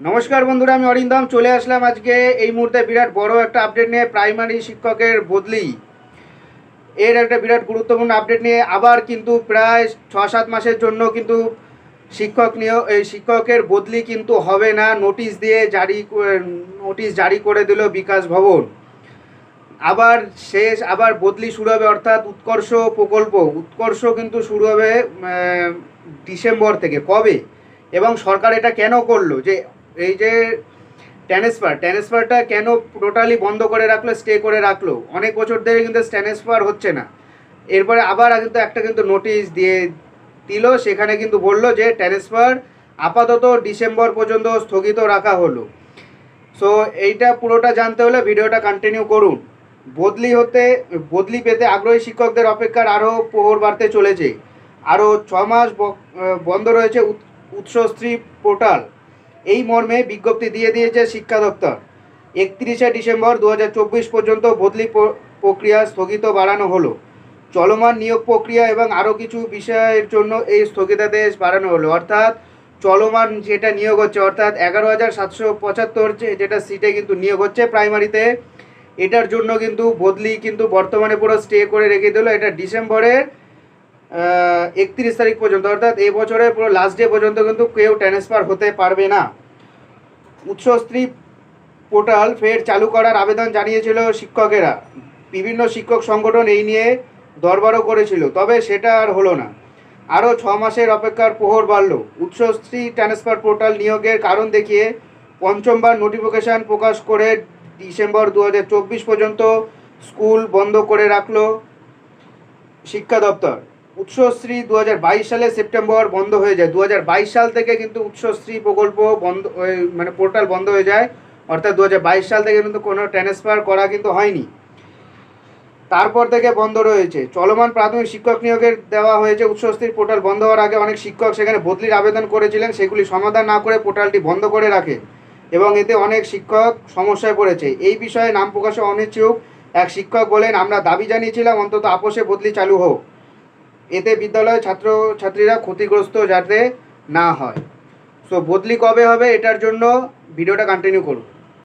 নমস্কার বন্ধুরা, আমি অরিন্দম, চলে আসলাম আজকে এই মুহূর্তে বিরাট বড় একটা আপডেট নিয়ে প্রাইমারি শিক্ষকের বদলি। এর একটা বিরাট গুরুত্বপূর্ণ আপডেট নিয়ে, আবার কিন্তু প্রায় ছ সাত মাসের জন্য কিন্তু শিক্ষক নিয়োগ, এই শিক্ষকের বদলি কিন্তু হবে না নোটিশ দিয়ে জারি নোটিশ জারি করে দিল বিকাশ ভবন। আবার শেষ, আবার বদলি শুরু হবে, অর্থাৎ উৎকর্ষ প্রকল্প, উৎকর্ষ কিন্তু শুরু হবে ডিসেম্বর থেকে। কবে? এবং সরকার এটা কেন করল? যে এই যে ট্রান্সফার, ট্রান্সফারটা কেন টোটালি বন্ধ করে রাখল স্টে করে রাখল? অনেক বছর ধরে কিন্তু ট্রান্সফার হচ্ছে না। এরপরে আবার কিন্তু একটা কিন্তু নোটিশ দিয়ে দিল, সেখানে কিন্তু বলল যে ট্রান্সফার আপাতত ডিসেম্বর পর্যন্ত স্থগিত রাখা হলো। সো এইটা পুরোটা জানতে হলে ভিডিওটা কন্টিনিউ করুন। বদলি হতে, বদলি পেতে আগ্রহী শিক্ষকদের অপেক্ষার আরও প্রহর বাড়তে চলেছে। আরও ছ মাস বন্ধ রয়েছে উৎ- উৎসশ্রী পোর্টাল। এই মর্মে বিজ্ঞপ্তি দিয়ে দিয়েছে শিক্ষা দপ্তর। একত্রিশে ডিসেম্বর দু হাজার চব্বিশ পর্যন্ত বদলি প্রক্রিয়া স্থগিত বাড়ানো হলো। চলমান নিয়োগ প্রক্রিয়া এবং আরও কিছু বিষয়ের জন্য এই স্থগিতাদেশ বাড়ানো হলো। অর্থাৎ চলমান যেটা নিয়োগ হচ্ছে, অর্থাৎ এগারো হাজার সাতশো পঁচাত্তর যেটা সিটে কিন্তু নিয়োগ হচ্ছে প্রাইমারিতে, এটার জন্য কিন্তু বদলি কিন্তু বর্তমানে পুরো স্টে করে রেখে দিল। এটা ডিসেম্বরের একত্রিশ তারিখ পর্যন্ত, অর্থাৎ এই বছরের পুরো লাস্ট ডে পর্যন্ত কিন্তু কেউ ট্রান্সফার হতে পারবে না। উৎসস্ত্রী পোর্টাল ফের চালু করার আবেদন জানিয়েছিল শিক্ষকেরা। বিভিন্ন শিক্ষক সংগঠন এই নিয়ে দরবারও করেছিল, তবে সেটা আর হলো না। আরও ছ মাসের অপেক্ষার প্রহর বাড়ল। উৎসশ্রী ট্রান্সফার পোর্টাল নিয়োগের কারণ দেখিয়ে পঞ্চমবার নোটিফিকেশন প্রকাশ করে ডিসেম্বর দু হাজার চব্বিশ পর্যন্ত স্কুল বন্ধ করে রাখল শিক্ষা দপ্তর। উৎসশ্রী দু হাজার বাইশ সালে সেপ্টেম্বর বন্ধ হয়ে যায়। দু হাজার বাইশ সাল থেকে কিন্তু উৎসশ্রী প্রকল্প বন্ধ মানে পোর্টাল বন্ধ হয়ে যায়। অর্থাৎ দু হাজার বাইশ সাল থেকে কিন্তু কোনো ট্রান্সফার করা কিন্তু হয়নি। তারপর থেকে বন্ধ রয়েছে। চলমান প্রাথমিক শিক্ষক নিয়োগের দেওয়া হয়েছে। উৎসস্থির পোর্টাল বন্ধ হওয়ার আগে অনেক শিক্ষক সেখানে বদলির আবেদন করেছিলেন। সেগুলি সমাধান না করে পোর্টালটি বন্ধ করে রাখে এবং এতে অনেক শিক্ষক সমস্যায় পড়েছে। এই বিষয়ে নাম প্রকাশে অনিচ্ছুক এক শিক্ষক বলেন, আমরা দাবি জানিয়েছিলাম, অন্তত আপোষে বদলি চালু হোক। এতে বিদ্যালয়ের ছাত্র ছাত্রীরা ক্ষতিগ্রস্ত যাতে না হয়। সো বদলি কবে হবে এটার জন্য ভিডিওটা কন্টিনিউ করুন।